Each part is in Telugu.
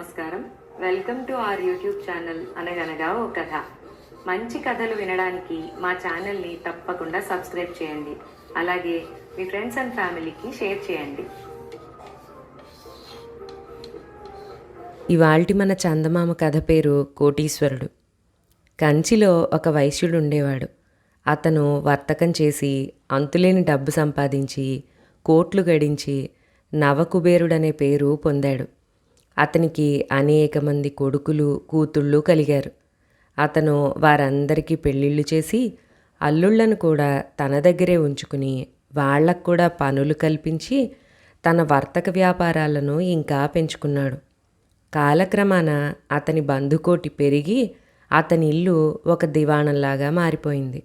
నమస్కారం. Welcome to our YouTube channel అనగనగా ఓ కథ. మంచి కథలు వినడానికి మా ఛానల్ని తప్పకుండా సబ్స్క్రైబ్ చేయండి. అలాగే మీ ఫ్రెండ్స్ అండ్ ఫ్యామిలీకి షేర్ చేయండి. ఇవాల్టి మన చందమామ కథ పేరు కోటీశ్వరుడు. కంచిలో ఒక వైశ్యుడు ఉండేవాడు. అతను వర్తకం చేసి అంతులేని డబ్బు సంపాదించి కోట్లు గడించి నవకుబేరుడనే పేరు పొందాడు. అతనికి అనేక మంది కొడుకులు కూతుళ్ళు కలిగారు. అతను వారందరికీ పెళ్ళిళ్ళు చేసి అల్లుళ్ళను కూడా తన దగ్గరే ఉంచుకుని వాళ్ళకు కూడా పనులు కల్పించి తన వర్తక వ్యాపారాలను ఇంకా పెంచుకున్నాడు. కాలక్రమాన అతని బంధుకోటి పెరిగి అతని ఇల్లు ఒక దివాణంలాగా మారిపోయింది.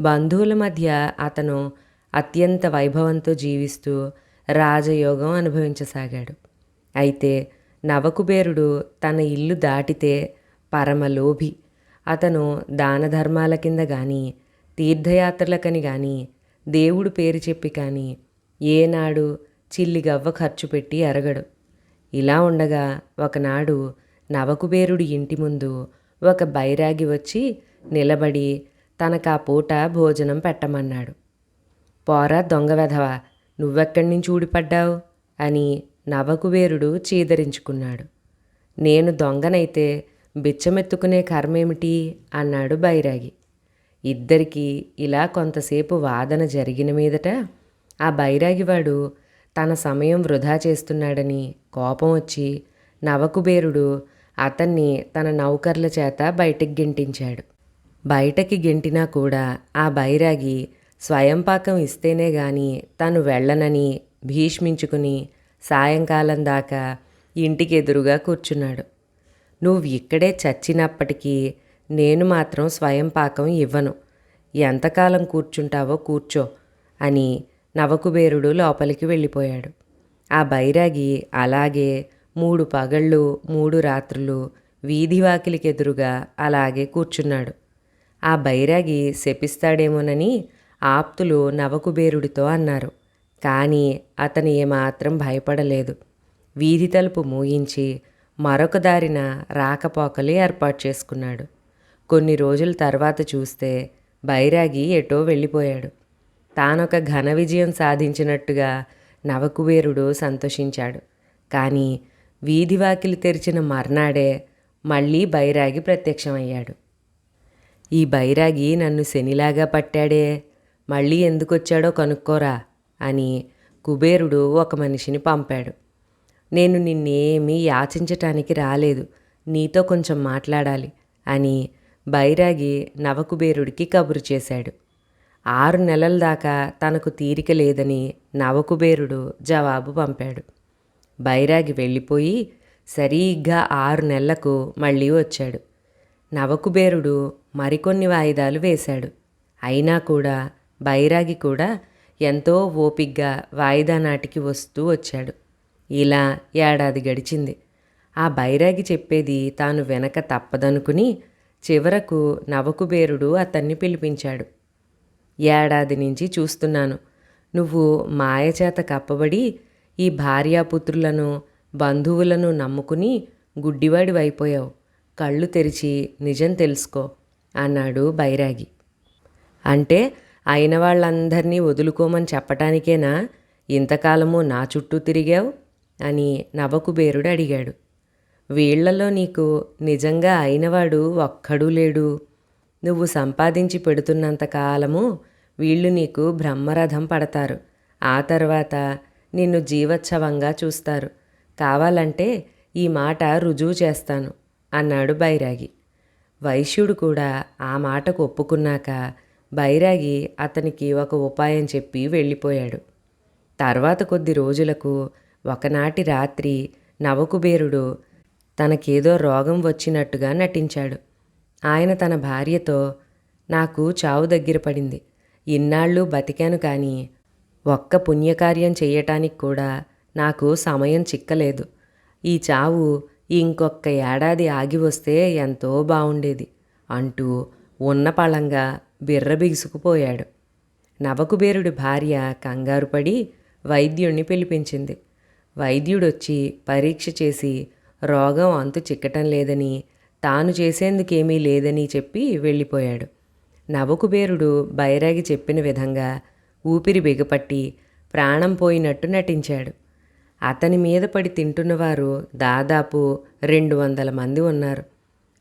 బంధువుల మధ్య అతను అత్యంత వైభవంతో జీవిస్తూ రాజయోగం అనుభవించసాగాడు. అయితే నవకుబేరుడు తన ఇల్లు దాటితే పరమలోభి. అతను దాన ధర్మాల కింద కానీ తీర్థయాత్రలకని కానీ దేవుడు పేరు చెప్పి కానీ ఏనాడు చిల్లిగవ్వ ఖర్చు పెట్టి ఎరగడు ఇలా ఉండగా ఒకనాడు నవకుబేరుడి ఇంటి ముందు ఒక బైరాగి వచ్చి నిలబడి తనకా పూట భోజనం పెట్టమన్నాడు. పోరా దొంగ వెధవా నువ్వెక్కడి నుంచి ఊడిపడ్డావు? అని నవకుబేరుడు చీదరించుకున్నాడు. నేను దొంగనైతే బిచ్చమెత్తుకునే కర్మేమిటి అన్నాడు బైరాగి. ఇద్దరికీ ఇలా కొంతసేపు వాదన జరిగిన మీదట ఆ బైరాగివాడు తన సమయం వృధా చేస్తున్నాడని కోపం వచ్చి నవకుబేరుడు అతన్ని తన నౌకర్ల చేత బయటికి గెంటించాడు. బయటకి గెంటినా కూడా ఆ బైరాగి స్వయంపాకం ఇస్తేనే గాని తను వెళ్ళనని భీష్మించుకుని సాయంకాలం దాకా ఇంటికి ఎదురుగా కూర్చున్నాడు. నువ్వు ఇక్కడే చచ్చినప్పటికీ నేను మాత్రం స్వయం పాకం ఇవ్వను. ఎంతకాలం కూర్చుంటావో కూర్చో అని నవకుబేరుడు లోపలికి వెళ్ళిపోయాడు. ఆ బైరాగి అలాగే మూడు పగళ్ళు మూడు రాత్రులు వీధి వాకిలికి ఎదురుగా అలాగే కూర్చున్నాడు. ఆ బైరాగి శపిస్తాడేమోనని ఆప్తులు నవకుబేరుడితో అన్నారు. కానీ అతను ఏమాత్రం భయపడలేదు. వీధి తలుపు మూయించి మరొక దారిన రాకపోకలు ఏర్పాటు చేసుకున్నాడు. కొన్ని రోజుల తర్వాత చూస్తే బైరాగి ఎటో వెళ్ళిపోయాడు. తానొక ఘన విజయం సాధించినట్టుగా నవకుబేరుడు సంతోషించాడు. కానీ వీధి వాకిలి తెరిచిన మర్నాడే మళ్ళీ బైరాగి ప్రత్యక్షమయ్యాడు. ఈ బైరాగి నన్ను శనిలాగా పట్టాడే. మళ్ళీ ఎందుకొచ్చాడో కనుక్కోరా. అని కుబేరుడు ఒక మనిషిని పంపాడు. నేను నిన్నేమీ యాచించటానికి రాలేదు. నీతో కొంచెం మాట్లాడాలి అని బైరాగి నవకుబేరుడికి కబురు చేశాడు. ఆరు నెలల దాకా తనకు తీరిక లేదని నవకుబేరుడు జవాబు పంపాడు. బైరాగి వెళ్ళిపోయి సరిగ్గా ఆరు నెలలకు మళ్ళీ వచ్చాడు. నవకుబేరుడు మరికొన్ని వాయిదాలు వేశాడు. అయినా కూడా బైరాగి కూడా ఎంతో ఓపిగ్గా వాయిదా నాటికి వస్తూ వచ్చాడు. ఇలా ఏడాది గడిచింది. ఆ బైరాగి చెప్పేది తాను వెనక తప్పదనుకుని చివరకు నవకుబేరుడు అతన్ని పిలిపించాడు. ఏడాది నుంచి చూస్తున్నాను. నువ్వు మాయచేత కప్పబడి ఈ భార్యాపుత్రులను బంధువులను నమ్ముకుని గుడ్డివాడి అయిపోయావు కళ్ళు తెరిచి నిజం తెలుసుకో అన్నాడు బైరాగి. అంటే అయిన వాళ్ళందరినీ వదులుకోమని చెప్పటానికేనా? ఇంతకాలము నా చుట్టూ తిరిగావు? అని నవకుబేరుడు అడిగాడు. వీళ్ళలో నీకు నిజంగా అయినవాడు ఒక్కడూ లేడు. నువ్వు సంపాదించి పెడుతున్నంత కాలము వీళ్ళు నీకు బ్రహ్మరథం పడతారు. ఆ తర్వాత నిన్ను జీవోత్సవంగా చూస్తారు. కావాలంటే ఈ మాట రుజువు చేస్తాను అన్నాడు బైరాగి. వైశ్యుడు కూడా ఆ మాటకు ఒప్పుకున్నాక బైరాగి అతనికి ఒక ఉపాయం చెప్పి వెళ్ళిపోయాడు. తర్వాత కొద్ది రోజులకు ఒకనాటి రాత్రి నవకుబేరుడు తనకేదో రోగం వచ్చినట్టుగా నటించాడు. ఆయన తన భార్యతో నాకు చావు దగ్గర పడింది. ఇన్నాళ్ళు బతికాను కానీ ఒక్క పుణ్యకార్యం చేయటానికి కూడా నాకు సమయం చిక్కలేదు. ఈ చావు ఇంకొక ఏడాది ఆగి వస్తే ఎంతో బాగుండేది అంటూ ఉన్న పళంగా బిర్ర బిగుసుకుపోయాడు. నవకుబేరుడి భార్య కంగారుపడి వైద్యుణ్ణి పిలిపించింది. వైద్యుడొచ్చి పరీక్ష చేసి రోగం అంతు చిక్కటం లేదని తాను చేసేందుకేమీ లేదని చెప్పి వెళ్ళిపోయాడు. నవకుబేరుడు బైరాగి చెప్పిన విధంగా ఊపిరి బిగపట్టి ప్రాణం పోయినట్టు నటించాడు. అతని మీద పడి తింటున్నవారు దాదాపు రెండు వందల మంది ఉన్నారు.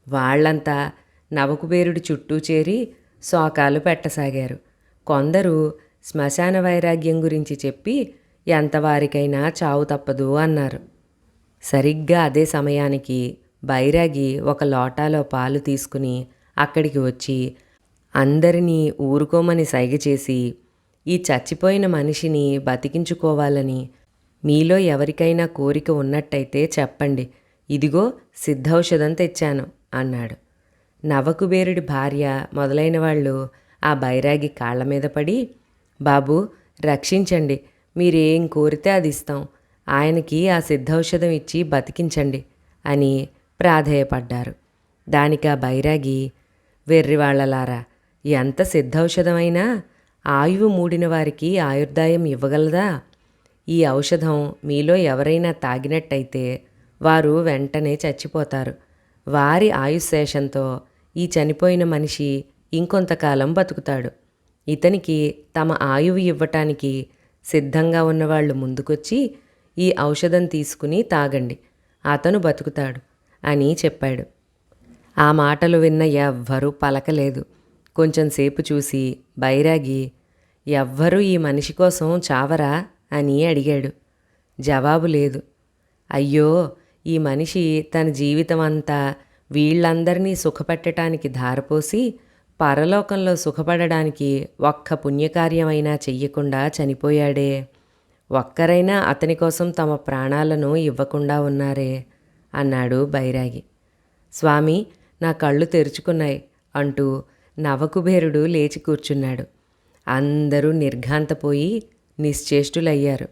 వాళ్ళంతా నవకుబేరుడి చుట్టూ చేరి శోకాలు పెట్టసాగారు. కొందరు శ్మశాన వైరాగ్యం గురించి చెప్పి ఎంతవారికైనా చావు తప్పదు అన్నారు. సరిగ్గా అదే సమయానికి బైరాగి ఒక లోటాలో పాలు తీసుకుని అక్కడికి వచ్చి అందరినీ ఊరుకోమని సైగ చేసి ఈ చచ్చిపోయిన మనిషిని బతికించుకోవాలని మీలో ఎవరికైనా కోరిక ఉన్నట్టయితే చెప్పండి. ఇదిగో సిద్ధౌషధం తెచ్చాను అన్నాడు. నవకుబేరుడి భార్య మొదలైన వాళ్ళు ఆ బైరాగి కాళ్ళ మీద పడి బాబు రక్షించండి. మీరేం కోరితే అది ఇస్తాం. ఆయనకి ఆ సిద్ధౌషధం ఇచ్చి బతికించండి అని ప్రాధేయపడ్డారు. దానికి ఆ బైరాగి వెర్రివాళ్ళలారా ఎంత సిద్ధౌషధమైనా ఆయువు మూడిన వారికి ఆయుర్దాయం ఇవ్వగలదా? ఈ ఔషధం మీలో ఎవరైనా తాగినట్టయితే వారు వెంటనే చచ్చిపోతారు. వారి ఆయుశేషంతో ఈ చనిపోయిన మనిషి ఇంకొంతకాలం బతుకుతాడు. ఇతనికి తమ ఆయువు ఇవ్వటానికి సిద్ధంగా ఉన్నవాళ్ళు ముందుకొచ్చి ఈ ఔషధం తీసుకుని తాగండి అతను బతుకుతాడు అని చెప్పాడు. ఆ మాటలు విన్న ఎవ్వరూ పలకలేదు. కొంచెంసేపు చూసి బైరాగి ఎవ్వరూ ఈ మనిషి కోసం చావరా? అని అడిగాడు. జవాబు లేదు. అయ్యో ఈ మనిషి తన జీవితం అంతా వీళ్ళందరినీ సుఖపెట్టడానికి ధారపోసి పరలోకంలో సుఖపడడానికి ఒక్క పుణ్యకార్యమైనా చెయ్యకుండా చనిపోయాడే. ఒక్కరైనా అతని కోసం తమ ప్రాణాలను ఇవ్వకుండా ఉన్నారే అన్నాడు బైరాగి. స్వామి నా కళ్ళు తెరుచుకున్నాయి అంటూ నవకుబేరుడు లేచి కూర్చున్నాడు. అందరూ నిర్ఘాంతపోయి నిశ్చేష్టులయ్యారు.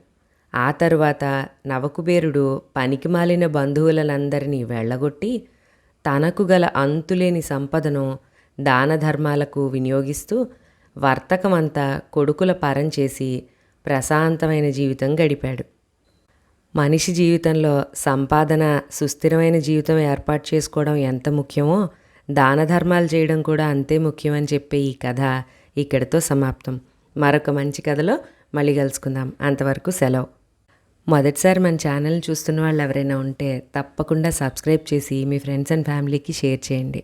ఆ తరువాత నవకుబేరుడు పనికిమాలిన బంధువులనందరినీ వెళ్ళగొట్టి తనకు గల అంతులేని సంపదను దాన ధర్మాలకు వినియోగిస్తూ వర్తకమంతా కొడుకుల పరం చేసి ప్రశాంతమైన జీవితం గడిపాడు. మనిషి జీవితంలో సంపాదన సుస్థిరమైన జీవితం ఏర్పాటు చేసుకోవడం ఎంత ముఖ్యమో దాన ధర్మాలు చేయడం కూడా అంతే ముఖ్యమని చెప్పే ఈ కథ ఇక్కడితో సమాప్తం. మరొక మంచి కథలో మళ్ళీ కలుసుకుందాం. అంతవరకు సెలవు. మొదటిసారి మన ఛానల్ చూస్తున్న వాళ్ళు ఎవరైనా ఉంటే తప్పకుండా సబ్స్క్రైబ్ చేసి మీ ఫ్రెండ్స్ అండ్ ఫ్యామిలీకి షేర్ చేయండి.